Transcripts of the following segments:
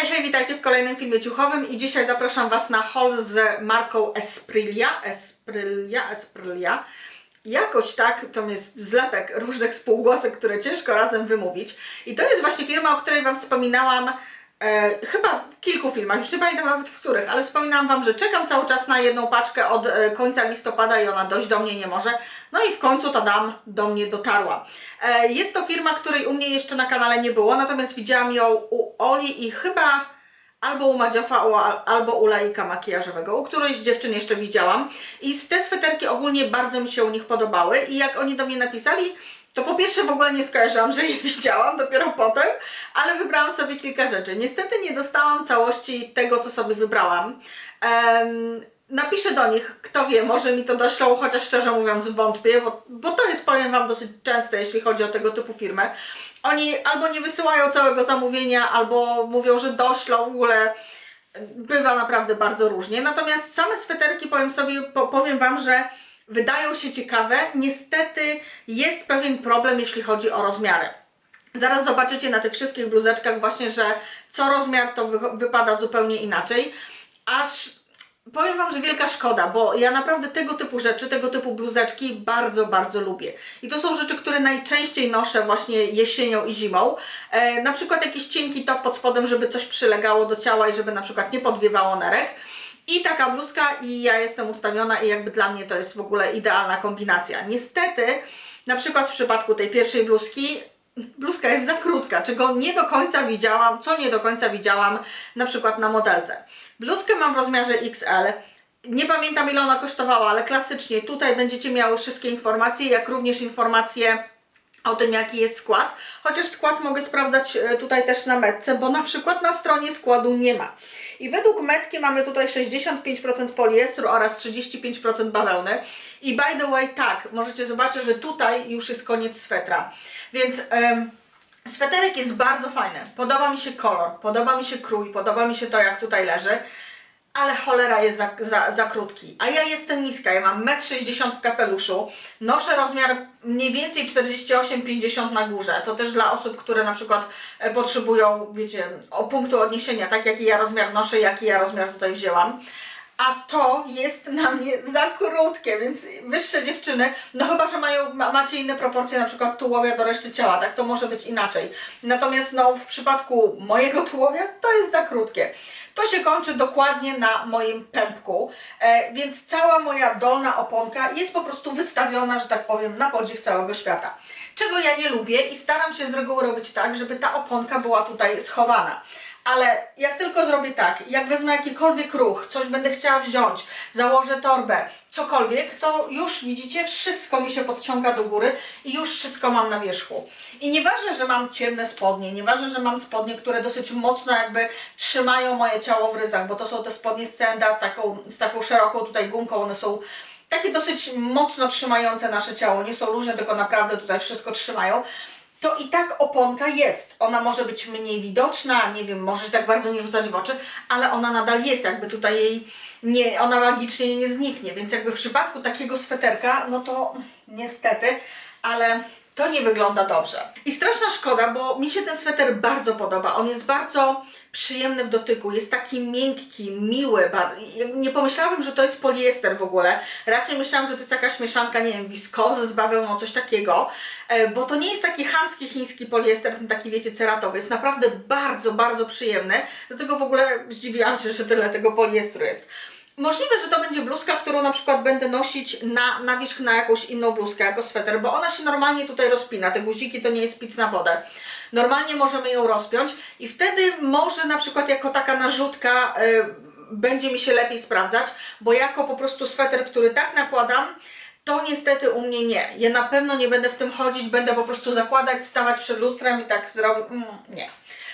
Hej, hej, witajcie w kolejnym filmie ciuchowym i dzisiaj zapraszam Was na haul z marką Esprilia, Esprilia, Esprilia. Jakoś tak, to jest zlepek różnych spółgłosek, które ciężko razem wymówić. I to jest właśnie firma, o której Wam wspominałam e, chyba w kilku filmach, już nie pamiętam nawet w których, ale wspominałam Wam, że czekam cały czas na jedną paczkę od e, końca listopada i ona dojść do mnie nie może. No i w końcu ta dam do mnie dotarła. E, jest to firma, której u mnie jeszcze na kanale nie było, natomiast widziałam ją u Oli i chyba albo u Madziofa, albo u Laika makijażowego, u którejś z dziewczyn jeszcze widziałam. I te sweterki ogólnie bardzo mi się u nich podobały i jak oni do mnie napisali, to po pierwsze w ogóle nie skojarzyłam, że je widziałam, dopiero potem, ale wybrałam sobie kilka rzeczy. Niestety nie dostałam całości tego, co sobie wybrałam. Em, napiszę do nich, kto wie, może mi to doślą, chociaż szczerze mówiąc wątpię, bo, bo to jest, powiem Wam, dosyć częste, jeśli chodzi o tego typu firmy. Oni albo nie wysyłają całego zamówienia, albo mówią, że doślą w ogóle. Bywa naprawdę bardzo różnie. Natomiast same sweterki, powiem sobie, po, powiem Wam, że wydają się ciekawe. Niestety jest pewien problem, jeśli chodzi o rozmiary. Zaraz zobaczycie na tych wszystkich bluzeczkach właśnie, że co rozmiar to wy, wypada zupełnie inaczej. Aż powiem Wam, że wielka szkoda, bo ja naprawdę tego typu rzeczy, tego typu bluzeczki bardzo, bardzo lubię. I to są rzeczy, które najczęściej noszę właśnie jesienią i zimą. E, na przykład jakiś cienki top pod spodem, żeby coś przylegało do ciała i żeby na przykład nie podwiewało nerek. I taka bluzka i ja jestem ustawiona i jakby dla mnie to jest w ogóle idealna kombinacja. Niestety, na przykład w przypadku tej pierwszej bluzki, bluzka jest za krótka, czego nie do końca widziałam, co nie do końca widziałam na przykład na modelce. Bluzkę mam w rozmiarze XL. Nie pamiętam ile ona kosztowała, ale klasycznie tutaj będziecie miały wszystkie informacje, jak również informacje o tym, jaki jest skład. Chociaż skład mogę sprawdzać e, tutaj też na metce, bo na przykład na stronie składu nie ma. I według metki mamy tutaj 65% poliestru oraz 35% bawełny. I by the way, tak, możecie zobaczyć, że tutaj już jest koniec swetra. Więc sweterek jest bardzo fajny. Podoba mi się kolor, podoba mi się krój, podoba mi się to, jak tutaj leży ale cholera jest za, za, za krótki. A ja jestem niska, ja mam 1,60 m w kapeluszu, noszę rozmiar mniej więcej 48-50 na górze. To też dla osób, które na przykład e, potrzebują, wiecie, o punktu odniesienia, tak jaki ja rozmiar noszę, jaki ja rozmiar tutaj wzięłam. A to jest na mnie za krótkie, więc wyższe dziewczyny, no chyba, że mają, ma, macie inne proporcje, na przykład tułowia do reszty ciała, tak to może być inaczej. Natomiast no, w przypadku mojego tułowia to jest za krótkie. To się kończy dokładnie na moim pępku, e, więc cała moja dolna oponka jest po prostu wystawiona, że tak powiem, na podziw całego świata. Czego ja nie lubię i staram się z reguły robić tak, żeby ta oponka była tutaj schowana. Ale jak tylko zrobię tak, jak wezmę jakikolwiek ruch, coś będę chciała wziąć, założę torbę, cokolwiek, to już widzicie, wszystko mi się podciąga do góry i już wszystko mam na wierzchu. I nieważne, że mam ciemne spodnie, nieważne, że mam spodnie, które dosyć mocno jakby trzymają moje ciało w ryzach, bo to są te spodnie z cenda taką, z taką szeroką tutaj gumką, one są takie dosyć mocno trzymające nasze ciało, nie są luźne, tylko naprawdę tutaj wszystko trzymają to i tak oponka jest. Ona może być mniej widoczna, nie wiem, może się tak bardzo nie rzucać w oczy, ale ona nadal jest, jakby tutaj jej nie, ona magicznie nie zniknie, więc jakby w przypadku takiego sweterka, no to niestety, ale to nie wygląda dobrze. I straszna szkoda, bo mi się ten sweter bardzo podoba. On jest bardzo przyjemny w dotyku, jest taki miękki, miły. Nie pomyślałabym, że to jest poliester w ogóle. Raczej myślałam, że to jest jakaś mieszanka, nie wiem, wiskozy z bawełną, coś takiego. E, Bo to nie jest taki chamski chiński poliester, ten taki, wiecie, ceratowy. Jest naprawdę bardzo, bardzo przyjemny. Dlatego w ogóle zdziwiłam się, że tyle tego poliestru jest. Możliwe, że to będzie bluzka, którą na przykład będę nosić na, na wierzch na jakąś inną bluzkę, jako sweter, bo ona się normalnie tutaj rozpina. Te guziki to nie jest pic na wodę. Normalnie możemy ją rozpiąć i wtedy może na przykład jako taka narzutka y, będzie mi się lepiej sprawdzać, bo jako po prostu sweter, który tak nakładam, to niestety u mnie nie. Ja na pewno nie będę w tym chodzić, będę po prostu zakładać, stawać przed lustrem i tak zrobić. Mm, nie.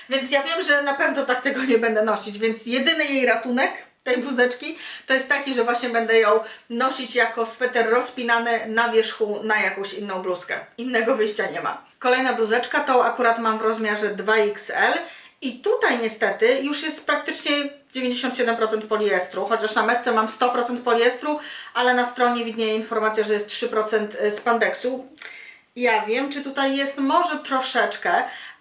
Więc ja wiem, że na pewno tak tego nie będę nosić, więc jedyny jej ratunek tej bluzeczki to jest taki, że właśnie będę ją nosić jako sweter rozpinany na wierzchu na jakąś inną bluzkę. Innego wyjścia nie ma. Kolejna bluzeczka, tą akurat mam w rozmiarze 2XL i tutaj niestety już jest praktycznie 97% poliestru, chociaż na metce mam 100% poliestru, ale na stronie widnieje informacja, że jest 3% spandeksu. Ja wiem, czy tutaj jest może troszeczkę,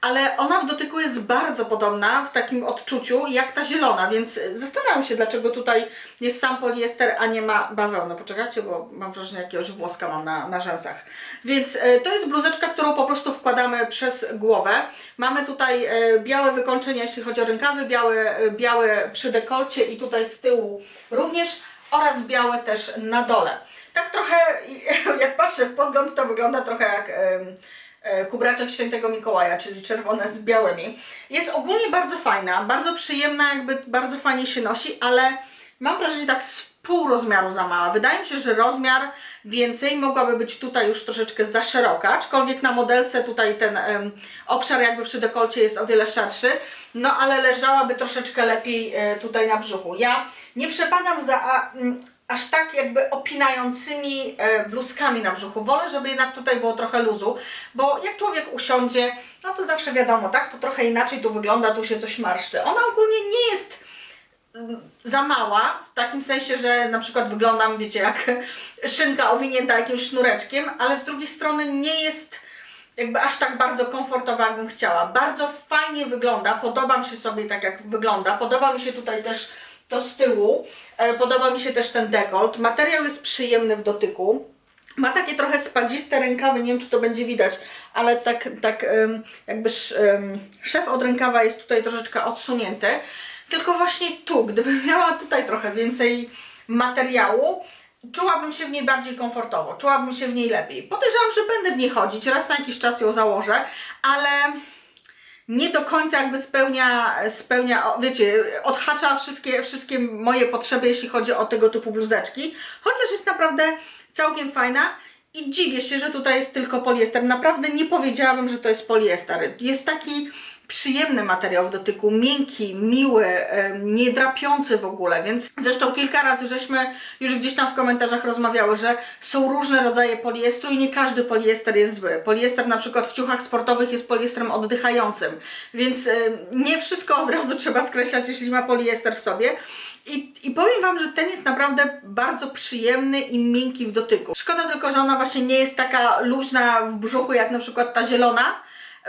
ale ona w dotyku jest bardzo podobna w takim odczuciu jak ta zielona, więc zastanawiam się, dlaczego tutaj jest sam poliester, a nie ma bawełny. Poczekajcie, bo mam wrażenie, jakiegoś włoska mam na, na rzęsach. Więc e, to jest bluzeczka, którą po prostu wkładamy przez głowę. Mamy tutaj e, białe wykończenie, jeśli chodzi o rękawy, białe, e, białe przy dekolcie i tutaj z tyłu również oraz białe też na dole. Tak trochę, jak patrzę w podgląd, to wygląda trochę jak kubraczek świętego Mikołaja, czyli czerwone z białymi. Jest ogólnie bardzo fajna, bardzo przyjemna, jakby bardzo fajnie się nosi, ale mam wrażenie tak z pół rozmiaru za mała. Wydaje mi się, że rozmiar więcej mogłaby być tutaj już troszeczkę za szeroka, aczkolwiek na modelce tutaj ten em, obszar jakby przy dekolcie jest o wiele szerszy, no ale leżałaby troszeczkę lepiej e, tutaj na brzuchu. Ja nie przepadam za a, mm, aż tak jakby opinającymi e, bluzkami na brzuchu. Wolę, żeby jednak tutaj było trochę luzu, bo jak człowiek usiądzie, no to zawsze wiadomo, tak? To trochę inaczej tu wygląda, tu się coś marszczy. Ona ogólnie nie jest mm, za mała, w takim sensie, że na przykład wyglądam, wiecie, jak szynka owinięta jakimś sznureczkiem, ale z drugiej strony nie jest jakby aż tak bardzo komfortowa, jakbym chciała. Bardzo fajnie wygląda, podoba mi się sobie tak, jak wygląda. Podoba mi się tutaj też to z tyłu, e, podoba mi się też ten dekolt. Materiał jest przyjemny w dotyku. Ma takie trochę spadziste rękawy, nie wiem czy to będzie widać, ale tak, tak jakby szef od rękawa jest tutaj troszeczkę odsunięty. Tylko właśnie tu, gdybym miała tutaj trochę więcej materiału, czułabym się w niej bardziej komfortowo, czułabym się w niej lepiej. Podejrzewam, że będę w niej chodzić, raz na jakiś czas ją założę, ale nie do końca jakby spełnia, spełnia wiecie, odhacza wszystkie, wszystkie moje potrzeby, jeśli chodzi o tego typu bluzeczki, chociaż jest naprawdę całkiem fajna i dziwię się, że tutaj jest tylko poliester. Naprawdę nie powiedziałabym, że to jest poliester. Jest taki przyjemny materiał w dotyku, miękki, miły, nie drapiący w ogóle, więc zresztą kilka razy żeśmy już gdzieś tam w komentarzach rozmawiały, że są różne rodzaje poliestru i nie każdy poliester jest zły. Poliester na przykład w ciuchach sportowych jest poliestrem oddychającym, więc nie wszystko od razu trzeba skreślać, jeśli ma poliester w sobie. I, I powiem Wam, że ten jest naprawdę bardzo przyjemny i miękki w dotyku. Szkoda tylko, że ona właśnie nie jest taka luźna w brzuchu, jak na przykład ta zielona,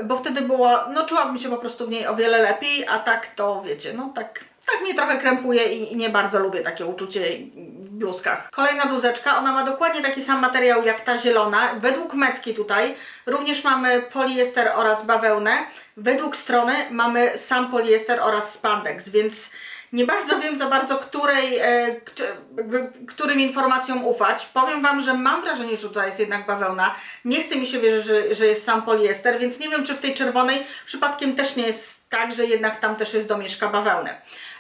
bo wtedy była, no czułabym się po prostu w niej o wiele lepiej, a tak to wiecie, no tak, tak mnie trochę krępuje i, i nie bardzo lubię takie uczucie w bluzkach. Kolejna bluzeczka, ona ma dokładnie taki sam materiał jak ta zielona. Według metki tutaj również mamy poliester oraz bawełnę. Według strony mamy sam poliester oraz spandex, więc nie bardzo wiem za bardzo, której, e, czy, którym informacjom ufać. Powiem Wam, że mam wrażenie, że tutaj jest jednak bawełna. Nie chce mi się wierzyć, że, że jest sam poliester, więc nie wiem, czy w tej czerwonej przypadkiem też nie jest tak, że jednak tam też jest domieszka bawełny.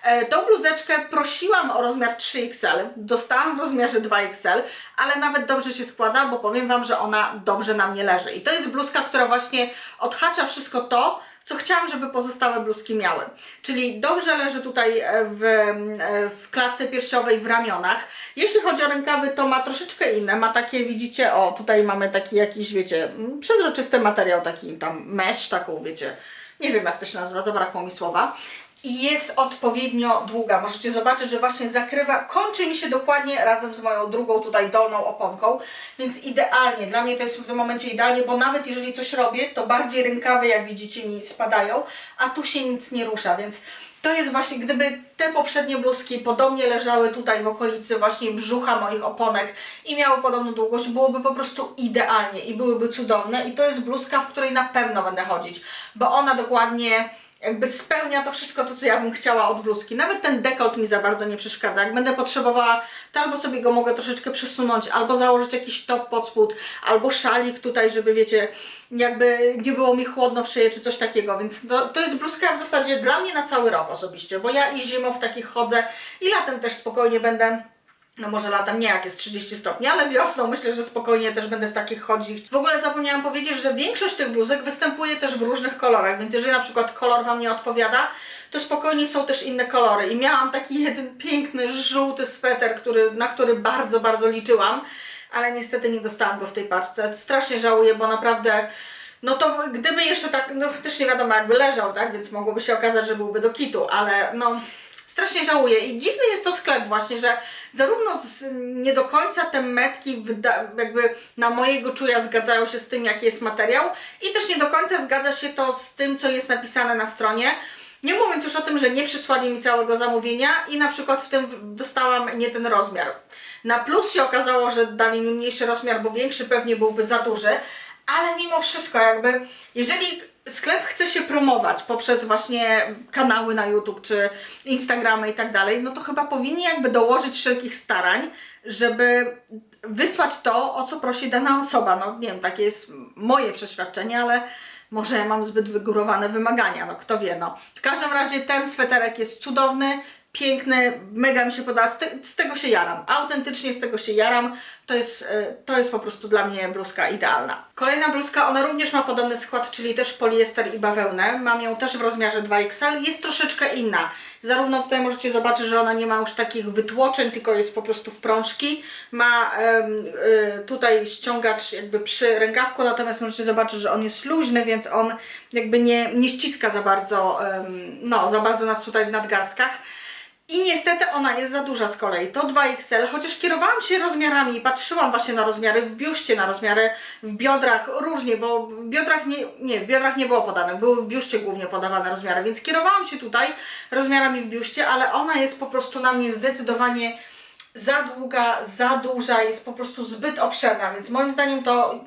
E, tą bluzeczkę prosiłam o rozmiar 3XL, dostałam w rozmiarze 2XL, ale nawet dobrze się składa, bo powiem Wam, że ona dobrze na mnie leży. I to jest bluzka, która właśnie odhacza wszystko to, co chciałam, żeby pozostałe bluzki miały. Czyli dobrze leży tutaj e, w, e, w klatce piersiowej, w ramionach. Jeśli chodzi o rękawy, to ma troszeczkę inne. Ma takie, widzicie, o tutaj mamy taki jakiś, wiecie, przezroczysty materiał, taki tam mesh, taką, wiecie, nie wiem jak to się nazywa, zabrakło mi słowa. I jest odpowiednio długa. Możecie zobaczyć, że właśnie zakrywa, kończy mi się dokładnie razem z moją drugą tutaj dolną oponką, więc idealnie. Dla mnie to jest w tym momencie idealnie, bo nawet jeżeli coś robię, to bardziej rękawy, jak widzicie, mi spadają, a tu się nic nie rusza, więc to jest właśnie, gdyby te poprzednie bluzki podobnie leżały tutaj w okolicy właśnie brzucha moich oponek i miały podobną długość, byłoby po prostu idealnie i byłyby cudowne i to jest bluzka, w której na pewno będę chodzić, bo ona dokładnie jakby spełnia to wszystko to, co ja bym chciała od bluzki. Nawet ten dekolt mi za bardzo nie przeszkadza. Jak będę potrzebowała, to albo sobie go mogę troszeczkę przesunąć, albo założyć jakiś top pod spód, albo szalik tutaj, żeby wiecie, jakby nie było mi chłodno w szyję, czy coś takiego. Więc to, to jest bluzka w zasadzie dla mnie na cały rok osobiście, bo ja i zimą w takich chodzę i latem też spokojnie będę no może latem nie jak jest 30 stopni, ale wiosną myślę, że spokojnie też będę w takich chodzić. W ogóle zapomniałam powiedzieć, że większość tych bluzek występuje też w różnych kolorach, więc jeżeli na przykład kolor Wam nie odpowiada, to spokojnie są też inne kolory. I miałam taki jeden piękny, żółty sweter, który, na który bardzo, bardzo liczyłam, ale niestety nie dostałam go w tej paczce. Strasznie żałuję, bo naprawdę... No to gdyby jeszcze tak, no też nie wiadomo jakby leżał, tak, więc mogłoby się okazać, że byłby do kitu, ale no strasznie żałuję. I dziwny jest to sklep właśnie, że zarówno z, nie do końca te metki jakby na mojego czuja zgadzają się z tym, jaki jest materiał i też nie do końca zgadza się to z tym, co jest napisane na stronie. Nie mówiąc już o tym, że nie przysłali mi całego zamówienia i na przykład w tym dostałam nie ten rozmiar. Na plus się okazało, że dali mi mniejszy rozmiar, bo większy pewnie byłby za duży, ale mimo wszystko jakby, jeżeli sklep chce się promować poprzez właśnie kanały na YouTube czy Instagramy i tak dalej, no to chyba powinni jakby dołożyć wszelkich starań, żeby wysłać to, o co prosi dana osoba. No nie wiem, takie jest moje przeświadczenie, ale może ja mam zbyt wygórowane wymagania, no kto wie, no. W każdym razie ten sweterek jest cudowny, piękny, mega mi się podoba, z, te, z tego się jaram, autentycznie z tego się jaram, to jest, e, to jest po prostu dla mnie bluzka idealna. Kolejna bluzka, ona również ma podobny skład, czyli też poliester i bawełnę, mam ją też w rozmiarze 2XL, jest troszeczkę inna, zarówno tutaj możecie zobaczyć, że ona nie ma już takich wytłoczeń, tylko jest po prostu w prążki, ma y, tutaj ściągacz jakby przy rękawku, natomiast możecie zobaczyć, że on jest luźny, więc on jakby nie, nie ściska za bardzo, no za bardzo nas tutaj w nadgarstkach. I niestety ona jest za duża z kolei. To 2XL, chociaż kierowałam się rozmiarami i patrzyłam właśnie na rozmiary w biuście, na rozmiary w biodrach, różnie, bo w biodrach nie, nie, w biodrach nie było podane, były w biuście głównie podawane rozmiary, więc kierowałam się tutaj rozmiarami w biuście, ale ona jest po prostu na mnie zdecydowanie za długa, za duża, jest po prostu zbyt obszerna, więc moim zdaniem to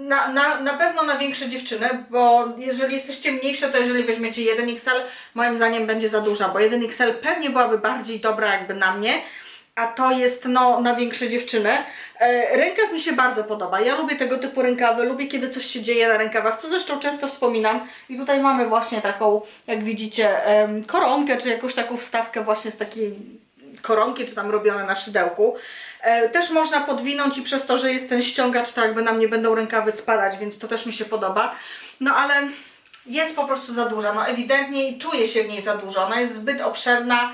na, na, na pewno na większe dziewczyny, bo jeżeli jesteście mniejsze, to jeżeli weźmiecie 1XL, moim zdaniem będzie za duża, bo 1XL pewnie byłaby bardziej dobra jakby na mnie, a to jest no na większe dziewczyny. E, rękaw mi się bardzo podoba. Ja lubię tego typu rękawy, lubię kiedy coś się dzieje na rękawach, co zresztą często wspominam. I tutaj mamy właśnie taką, jak widzicie, em, koronkę, czy jakąś taką wstawkę właśnie z takiej koronki, czy tam robione na szydełku. E, Też można podwinąć i przez to, że jest ten ściągacz, to jakby nam nie będą rękawy spadać, więc to też mi się podoba. No ale jest po prostu za duża, no ewidentnie czuję się w niej za dużo. Ona jest zbyt obszerna.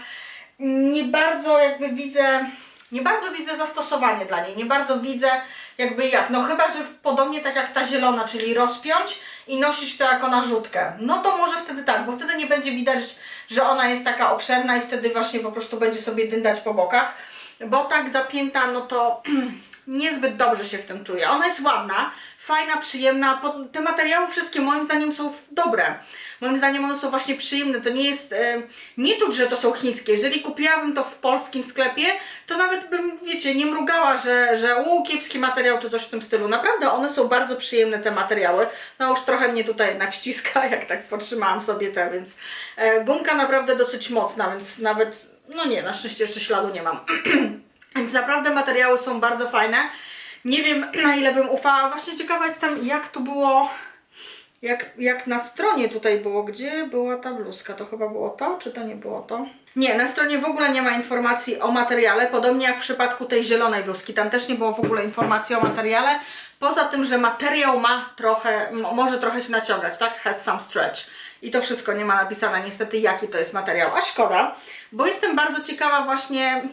Nie bardzo jakby widzę, nie bardzo widzę zastosowanie dla niej, nie bardzo widzę jakby jak, no chyba, że podobnie tak jak ta zielona, czyli rozpiąć i nosić to jako narzutkę. No to może wtedy tak, bo wtedy nie będzie widać, że ona jest taka obszerna i wtedy właśnie po prostu będzie sobie dyndać po bokach bo tak zapięta, no to niezbyt dobrze się w tym czuję. Ona jest ładna, fajna, przyjemna. Te materiały wszystkie moim zdaniem są dobre. Moim zdaniem one są właśnie przyjemne. To nie jest, e, nie czuć, że to są chińskie. Jeżeli kupiłabym to w polskim sklepie, to nawet bym, wiecie, nie mrugała, że, że u, kiepski materiał czy coś w tym stylu. Naprawdę one są bardzo przyjemne te materiały. No już trochę mnie tutaj jednak ściska, jak tak potrzymałam sobie te, więc e, gumka naprawdę dosyć mocna, więc nawet, no nie, na szczęście jeszcze śladu nie mam. Więc naprawdę materiały są bardzo fajne. Nie wiem na ile bym ufała. Właśnie ciekawa jestem jak tu było, jak, jak na stronie tutaj było, gdzie była ta bluzka. To chyba było to, czy to nie było to? Nie, na stronie w ogóle nie ma informacji o materiale, podobnie jak w przypadku tej zielonej bluzki. Tam też nie było w ogóle informacji o materiale. Poza tym, że materiał ma trochę, może trochę się naciągać, tak? Has some stretch. I to wszystko nie ma napisane niestety jaki to jest materiał. A szkoda, bo jestem bardzo ciekawa właśnie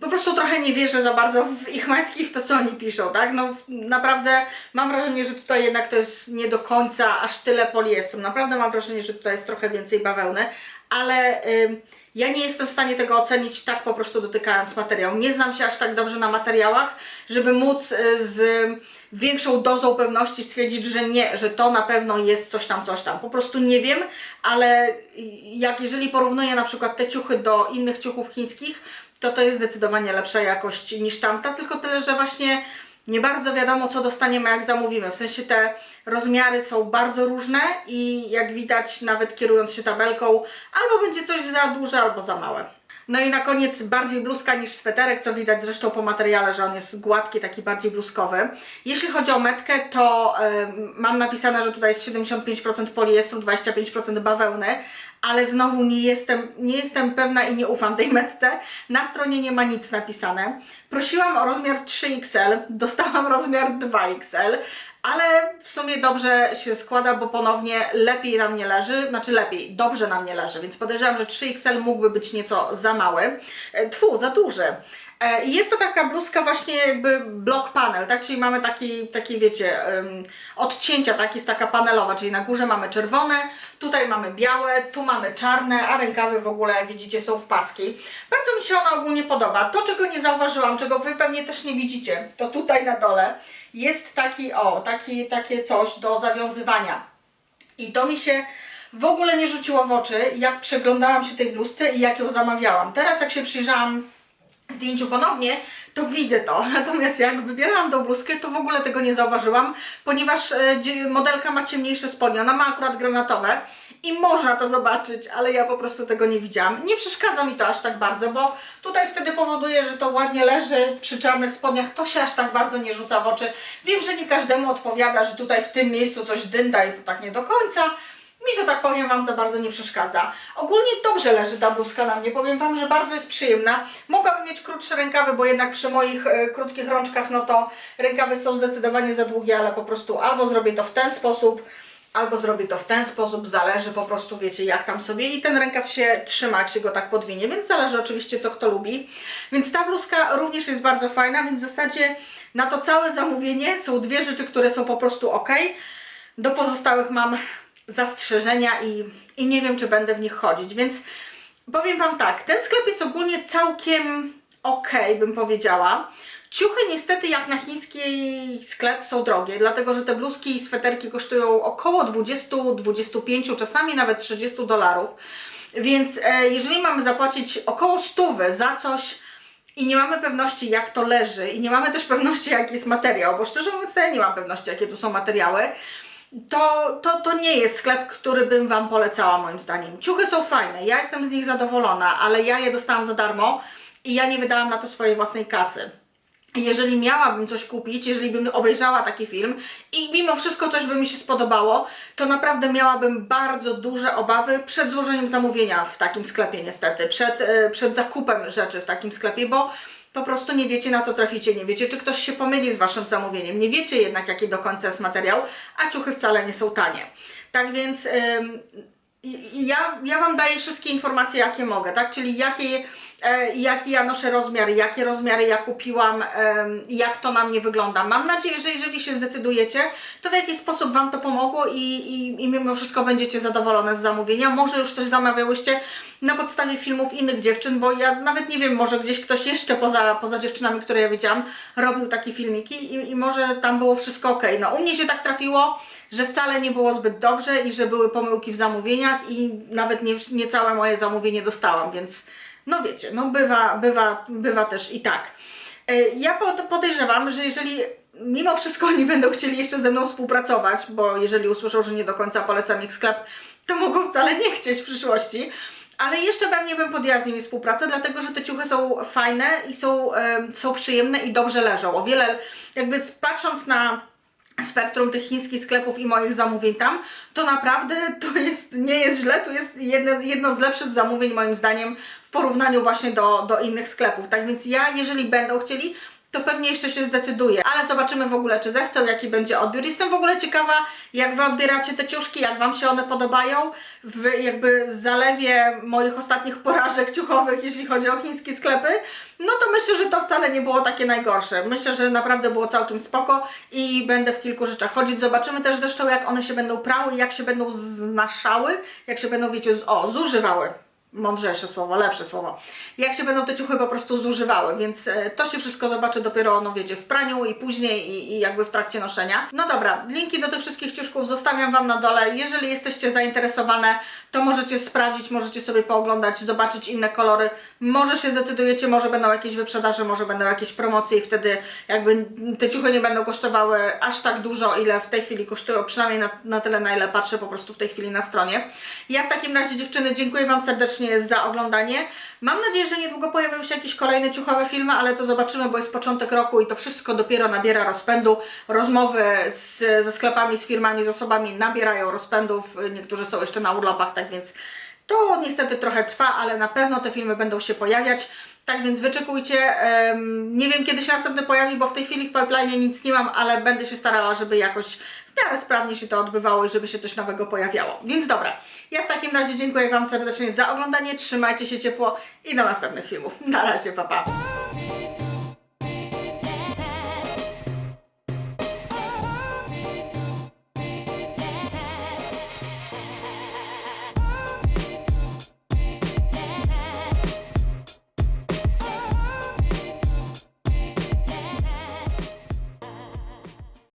po prostu trochę nie wierzę za bardzo w ich majtki, w to co oni piszą, tak? No naprawdę mam wrażenie, że tutaj jednak to jest nie do końca aż tyle poliestru. Naprawdę mam wrażenie, że tutaj jest trochę więcej bawełny, ale ym, ja nie jestem w stanie tego ocenić tak po prostu dotykając materiału. Nie znam się aż tak dobrze na materiałach, żeby móc y, z większą dozą pewności stwierdzić, że nie, że to na pewno jest coś tam, coś tam. Po prostu nie wiem, ale jak jeżeli porównuję na przykład te ciuchy do innych ciuchów chińskich, to to jest zdecydowanie lepsza jakość niż tamta, tylko tyle, że właśnie nie bardzo wiadomo, co dostaniemy, jak zamówimy. W sensie te rozmiary są bardzo różne i jak widać, nawet kierując się tabelką, albo będzie coś za duże, albo za małe. No i na koniec bardziej bluzka niż sweterek, co widać zresztą po materiale, że on jest gładki, taki bardziej bluzkowy. Jeśli chodzi o metkę, to em, mam napisane, że tutaj jest 75% poliestru, 25% bawełny, ale znowu nie jestem, nie jestem pewna i nie ufam tej metce. Na stronie nie ma nic napisane. Prosiłam o rozmiar 3XL, dostałam rozmiar 2XL, ale w sumie dobrze się składa, bo ponownie lepiej na mnie leży, znaczy lepiej, dobrze na mnie leży, więc podejrzewam, że 3XL mógłby być nieco za mały, e, tfu, za duży. E, I jest to taka bluzka właśnie jakby block panel, tak? Czyli mamy taki, taki wiecie, odcięcia, tak? Jest taka panelowa, czyli na górze mamy czerwone, tutaj mamy białe, tu mamy czarne, a rękawy w ogóle, jak widzicie, są w paski. Bardzo mi się ona ogólnie podoba. To, czego nie zauważyłam, czego Wy pewnie też nie widzicie, to tutaj na dole jest taki, o, taki, takie coś do zawiązywania. I to mi się w ogóle nie rzuciło w oczy, jak przeglądałam się tej bluzce i jak ją zamawiałam. Teraz jak się przyjrzałam zdjęciu ponownie, to widzę to. Natomiast jak wybierałam tą bluzkę, to w ogóle tego nie zauważyłam, ponieważ e, modelka ma ciemniejsze spodnie. Ona ma akurat granatowe i można to zobaczyć, ale ja po prostu tego nie widziałam. Nie przeszkadza mi to aż tak bardzo, bo tutaj wtedy powoduje, że to ładnie leży przy czarnych spodniach. To się aż tak bardzo nie rzuca w oczy. Wiem, że nie każdemu odpowiada, że tutaj w tym miejscu coś dynda i to tak nie do końca. Mi to tak powiem Wam za bardzo nie przeszkadza. Ogólnie dobrze leży ta bluzka na mnie, powiem Wam, że bardzo jest przyjemna. Mogłabym mieć krótsze rękawy, bo jednak przy moich e, krótkich rączkach, no to rękawy są zdecydowanie za długie, ale po prostu albo zrobię to w ten sposób, albo zrobię to w ten sposób, zależy po prostu, wiecie, jak tam sobie i ten rękaw się trzyma, jak się go tak podwinie, więc zależy oczywiście, co kto lubi. Więc ta bluzka również jest bardzo fajna, więc w zasadzie na to całe zamówienie są dwie rzeczy, które są po prostu ok. Do pozostałych mam zastrzeżenia i, i nie wiem, czy będę w nich chodzić, więc powiem Wam tak, ten sklep jest ogólnie całkiem ok, bym powiedziała. Ciuchy niestety jak na chiński sklep są drogie, dlatego że te bluzki i sweterki kosztują około 20-25, czasami nawet 30 dolarów. Więc e, jeżeli mamy zapłacić około 100 za coś, i nie mamy pewności, jak to leży, i nie mamy też pewności, jaki jest materiał, bo szczerze mówiąc, ja nie mam pewności, jakie tu są materiały, to, to, to nie jest sklep, który bym Wam polecała, moim zdaniem. Ciuchy są fajne, ja jestem z nich zadowolona, ale ja je dostałam za darmo i ja nie wydałam na to swojej własnej kasy. Jeżeli miałabym coś kupić, jeżeli bym obejrzała taki film i mimo wszystko coś by mi się spodobało, to naprawdę miałabym bardzo duże obawy przed złożeniem zamówienia w takim sklepie niestety, przed, e, przed zakupem rzeczy w takim sklepie, bo po prostu nie wiecie na co traficie, nie wiecie czy ktoś się pomyli z Waszym zamówieniem, nie wiecie jednak jaki do końca jest materiał, a ciuchy wcale nie są tanie. Tak więc... ym, ja, ja Wam daję wszystkie informacje, jakie mogę, tak? Czyli jakie, e, jaki ja noszę rozmiary, jakie rozmiary ja kupiłam, em, jak to na mnie wygląda. Mam nadzieję, że jeżeli się zdecydujecie, to w jakiś sposób Wam to pomogło i, i, i mimo wszystko będziecie zadowolone z zamówienia. Może już coś zamawiałyście na podstawie filmów innych dziewczyn, bo ja nawet nie wiem, może gdzieś ktoś jeszcze poza, poza dziewczynami, które ja widziałam, robił takie filmiki i, i może tam było wszystko ok. No u mnie się tak trafiło, że wcale nie było zbyt dobrze i że były pomyłki w zamówieniach i nawet nie, nie całe moje zamówienie dostałam, więc no wiecie, no bywa, bywa, bywa też i tak. E, Ja pod- podejrzewam, że jeżeli mimo wszystko oni będą chcieli jeszcze ze mną współpracować, bo jeżeli usłyszą, że nie do końca polecam ich sklep, to mogą wcale nie chcieć w przyszłości. Ale jeszcze pewnie bym podjęła z nimi współpracę, dlatego że te ciuchy są fajne i są, em, są przyjemne i dobrze leżą. O wiele, jakby patrząc na spektrum tych chińskich sklepów i moich zamówień tam, to naprawdę to jest, nie jest źle, to jest jedno, jedno z lepszych zamówień moim zdaniem w porównaniu właśnie do, do innych sklepów. Tak więc ja, jeżeli będą chcieli, to pewnie jeszcze się zdecyduję, ale zobaczymy w ogóle, czy zechcą, jaki będzie odbiór. Jestem w ogóle ciekawa, jak Wy odbieracie te ciuszki, jak Wam się one podobają w jakby zalewie moich ostatnich porażek ciuchowych, jeśli chodzi o chińskie sklepy. No to myślę, że to wcale nie było takie najgorsze. Myślę, że naprawdę było całkiem spoko i będę w kilku rzeczach chodzić. Zobaczymy też zresztą, jak one się będą prały, jak się będą znaszały, jak się będą, wiecie, z, o, zużywały mądrzejsze słowo, lepsze słowo. Jak się będą te ciuchy po prostu zużywały, więc e, to się wszystko zobaczy dopiero, no wiecie, w praniu i później i, i jakby w trakcie noszenia. No dobra, linki do tych wszystkich ciuszków zostawiam Wam na dole. Jeżeli jesteście zainteresowane, to możecie sprawdzić, możecie sobie pooglądać, zobaczyć inne kolory. Może się zdecydujecie, może będą jakieś wyprzedaże, może będą jakieś promocje i wtedy jakby te ciuchy nie będą kosztowały aż tak dużo, ile w tej chwili kosztują, przynajmniej na, na tyle, na ile patrzę po prostu w tej chwili na stronie. Ja w takim razie dziewczyny dziękuję Wam serdecznie za oglądanie. Mam nadzieję, że niedługo pojawią się jakieś kolejne ciuchowe filmy, ale to zobaczymy, bo jest początek roku i to wszystko dopiero nabiera rozpędu. Rozmowy z, ze sklepami, z firmami, z osobami nabierają rozpędów. Niektórzy są jeszcze na urlopach, tak więc to niestety trochę trwa, ale na pewno te filmy będą się pojawiać. Tak więc wyczekujcie. Nie wiem kiedy się następny pojawi, bo w tej chwili w pipeline nic nie mam, ale będę się starała, żeby jakoś w miarę sprawnie się to odbywało i żeby się coś nowego pojawiało. Więc dobra, ja w takim razie dziękuję Wam serdecznie za oglądanie, trzymajcie się ciepło i do następnych filmów. Na razie, pa pa!